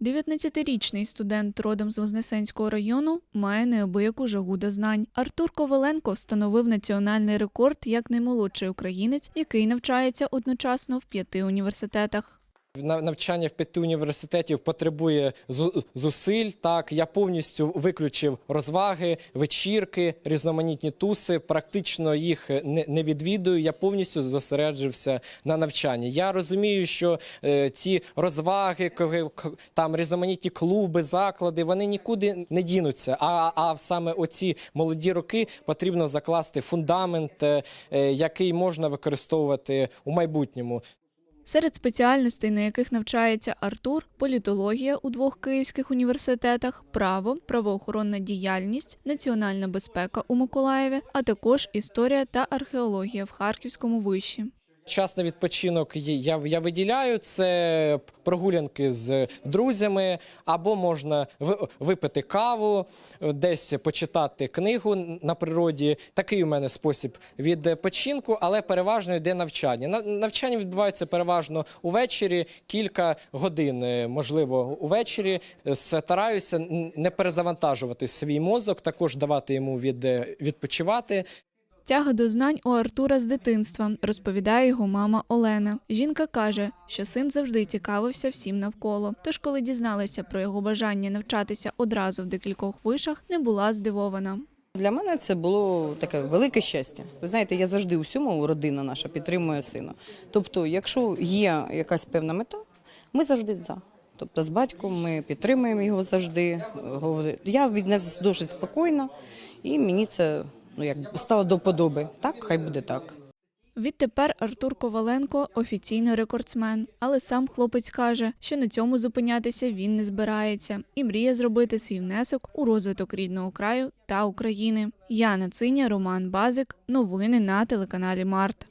19-річний студент родом з Вознесенського району має неабияку жагу до знань. Артур Коваленко встановив національний рекорд як наймолодший українець, який навчається одночасно в п'яти університетах. На- Навчання в п'яти університетів потребує зу- зусиль. Так, я повністю виключив розваги, вечірки, різноманітні туси. Практично їх не, не відвідую. Я повністю зосереджився на навчанні. Я розумію, що е, ці розваги, там різноманітні клуби, заклади, вони нікуди не дінуться. А, а саме оці молоді роки потрібно закласти фундамент, е, е, який можна використовувати у майбутньому. Серед спеціальностей, на яких навчається Артур, політологія у двох київських університетах, право, правоохоронна діяльність, національна безпека у Миколаєві, а також історія та археологія в Харківському виші. Час на відпочинок я, я виділяю це прогулянки з друзями, або можна ви- випити каву, десь почитати книгу на природі. Такий у мене спосіб відпочинку, але переважно йде навчання. На- Навчання відбувається переважно увечері, кілька годин, е, можливо, увечері. Стараюся не перезавантажувати свій мозок, також давати йому від, відпочивати. Тяга до знань у Артура з дитинства, розповідає його мама Олена. Жінка каже, що син завжди цікавився всім навколо. Тож, коли дізналася про його бажання навчатися одразу в декількох вишах, не була здивована. Для мене це було таке велике щастя. Ви знаєте, я завжди у всьому родина наша підтримує сина. Тобто, якщо є якась певна мета, ми завжди за. Тобто з батьком ми підтримуємо його завжди. Я віднесла досить спокійно, і мені це ну як стало до вподоби. Так, хай буде так. Відтепер Артур Коваленко офіційно рекордсмен, але сам хлопець каже, що на цьому зупинятися він не збирається і мріє зробити свій внесок у розвиток рідного краю та України. Яна Циня, Роман Базик. Новини на телеканалі Март.